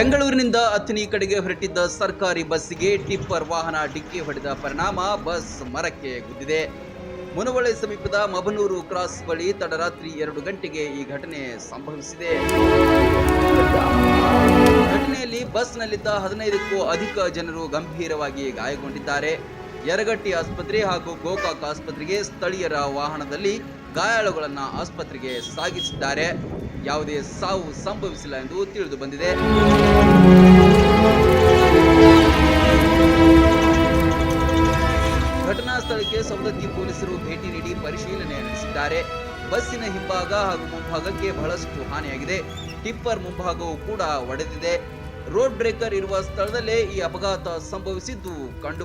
ಬೆಂಗಳೂರಿನಿಂದ ಅಥಣಿ ಕಡೆಗೆ ಹೊರಟಿದ್ದ ಸರ್ಕಾರಿ ಬಸ್ಸಿಗೆ ಟಿಪ್ಪರ್ ವಾಹನ ಡಿಕ್ಕಿ ಹೊಡೆದ ಪರಿಣಾಮ, ಬಸ್ ಮರಕ್ಕೆ ಗುದ್ದಿದೆ. ಮುನವಳ್ಳಿ ಸಮೀಪದ ಮಬನೂರು ಕ್ರಾಸ್ ಬಳಿ ತಡರಾತ್ರಿ ಎರಡು ಗಂಟೆಗೆ ಈ ಘಟನೆ ಸಂಭವಿಸಿದೆ. ಘಟನೆಯಲ್ಲಿ ಬಸ್ನಲ್ಲಿದ್ದ ಹದಿನೈದಕ್ಕೂ ಅಧಿಕ ಜನರು ಗಂಭೀರವಾಗಿ ಗಾಯಗೊಂಡಿದ್ದಾರೆ. ಯರಗಟ್ಟಿ ಆಸ್ಪತ್ರೆ ಹಾಗೂ ಗೋಕಾಕ್ ಆಸ್ಪತ್ರೆಗೆ ಸ್ಥಳೀಯರ ವಾಹನದಲ್ಲಿ ಗಾಯಾಳುಗಳನ್ನ ಆಸ್ಪತ್ರೆಗೆ ಸಾಗಿಸಿದ್ದಾರೆ. ಯಾವುದೇ ಸಾವು ಸಂಭವಿಸಿಲ್ಲ ಎಂದು ತಿಳಿದು ಬಂದಿದೆ. ಘಟನಾ ಸ್ಥಳಕ್ಕೆ ಸವದತ್ತಿ ಪೊಲೀಸರು ಭೇಟಿ ನೀಡಿ ಪರಿಶೀಲನೆ ನಡೆಸಿದ್ದಾರೆ. ಬಸ್ಸಿನ ಹಿಂಭಾಗ ಹಾಗೂ ಮುಂಭಾಗಕ್ಕೆ ಬಹಳಷ್ಟು ಹಾನಿಯಾಗಿದೆ. ಟಿಪ್ಪರ್ ಮುಂಭಾಗವು ಕೂಡ ಒಡೆದಿದೆ. ರೋಡ್ ಬ್ರೇಕರ್ ಇರುವ ಸ್ಥಳದಲ್ಲೇ ಈ ಅಪಘಾತ ಸಂಭವಿಸಿದ್ದು ಕಂಡು